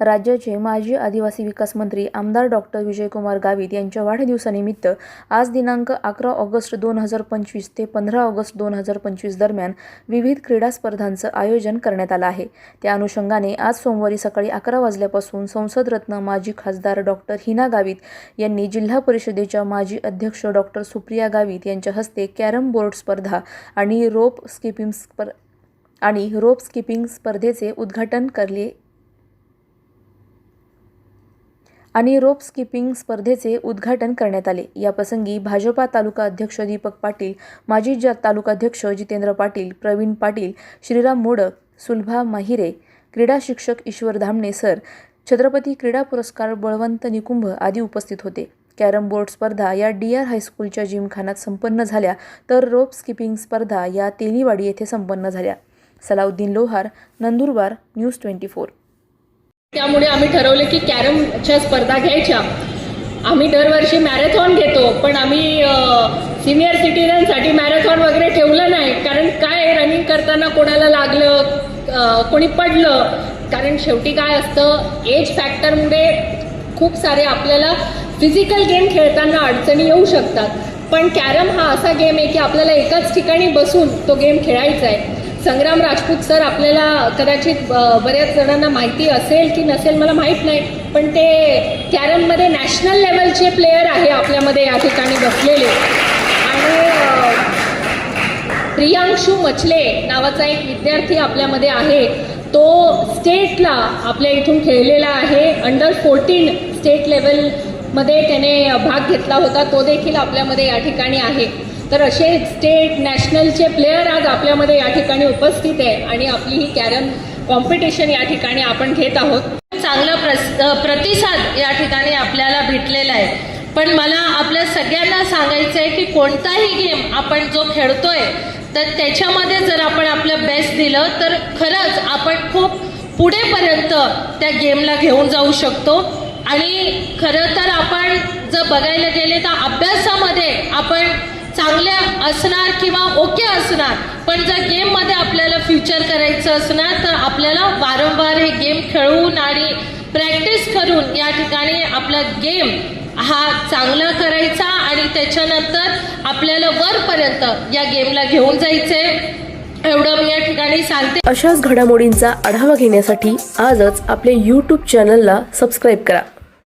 राज्याचे माजी आदिवासी विकास मंत्री आमदार डॉक्टर विजयकुमार गावित यांच्या वाढदिवसानिमित्त आज दिनांक अकरा ऑगस्ट दोन हजार पंचवीस ते पंधरा ऑगस्ट दोन हजार पंचवीस दरम्यान विविध क्रीडा स्पर्धांचं आयोजन करण्यात आलं आहे. त्या अनुषंगाने आज सोमवारी सकाळी अकरा वाजल्यापासून संसदरत्न माजी खासदार डॉक्टर हिना गावित यांनी जिल्हा परिषदेच्या माजी अध्यक्ष डॉक्टर सुप्रिया गावित यांच्या हस्ते कॅरम बोर्ड स्पर्धा आणि रोप स्किपिंग स्पर आणि रोप स्किपिंग स्पर्धेचे उद्घाटन करले आणि रोप स्किपिंग स्पर्धेचे उद्घाटन करण्यात आले. याप्रसंगी भाजपा तालुका अध्यक्ष दीपक पाटील माजी जा तालुकाध्यक्ष जितेंद्र पाटील प्रवीण पाटील श्रीराम मोडक सुलभा माहिरे क्रीडा शिक्षक ईश्वर धामणे सर छत्रपती क्रीडा पुरस्कार बळवंत निकुंभ आदी उपस्थित होते. कॅरम बोर्ड स्पर्धा या डी आर हायस्कूलच्या जिमखान्यात संपन्न झाल्या तर रोप स्किपिंग स्पर्धा या तेलीवाडी येथे संपन्न झाल्या. Salauddin Lohar Nandurbar news twenty four. त्यामुळे आम्ही ठरवलं की कॅरमच्या स्पर्धा घ्यायच्या. आम्ही दरवर्षी मॅरेथॉन घेतो पण आम्ही सिनियर सिटीजनसाठी मॅरेथॉन वगैरे ठेवलं नाही. कारण काय रनिंग करताना कोणाला लागलं कोणी पडलं? कारण शेवटी काय असतं एज फॅक्टरमुळे खूप सारे आपल्याला फिजिकल गेम खेळताना अडचणी येऊ शकतात. पण कॅरम हा असा गेम आहे की आपल्याला एकाच ठिकाणी बसून तो गेम खेळायचा आहे. संग्राम राजपूत सर आपल्याला कदाचित बऱ्याच जणांना माहिती असेल की नसेल मला माहीत नाही. पण ते कॅरममध्ये नॅशनल लेवलचे प्लेयर आहे आपल्यामध्ये या ठिकाणी बसलेले. आणि प्रियांशु प्रियांशू मछले नावाचा एक विद्यार्थी आपल्यामध्ये आहे. तो स्टेटला आपल्या इथून खेळलेला आहे. अंडर फोर्टीन स्टेट लेवलमध्ये त्याने भाग घेतला होता. तो देखील आपल्यामध्ये या ठिकाणी आहे. तर असे स्टेट नॅशनलचे प्लेयर आज आपल्यामध्ये या ठिकाणी उपस्थित आहे आणि आपली ही कॅरम कॉम्पिटिशन या ठिकाणी आपण घेत आहोत. चांगला प्रस प्रतिसाद या ठिकाणी आपल्याला भेटलेला आहे. पण मला आपल्या सगळ्यांना सांगायचं आहे की कोणताही गेम आपण जो खेळतोय तर त्याच्यामध्ये जर आपण आपलं बेस्ट दिलं तर खरंच आपण खूप पुढेपर्यंत त्या गेमला घेऊन जाऊ शकतो. आणि खरं तर आपण जर बघायला गेले तर अभ्यासामध्ये आपण चांगल्या असणार किंवा ओके असणार पण जर गेममध्ये आपल्याला फ्युचर करायचं असणार तर आपल्याला वारंवार हे गेम खेळून आणि प्रॅक्टिस करून या ठिकाणी आपला गेम हा चांगला करायचा आणि त्याच्यानंतर आपल्याला वरपर्यंत या गेमला घेऊन जायचे एवढं मी या ठिकाणी सांगते. अशाच घडामोडींचा आढावा घेण्यासाठी आजच आपल्या यूट्यूब चॅनलला सबस्क्राईब करा.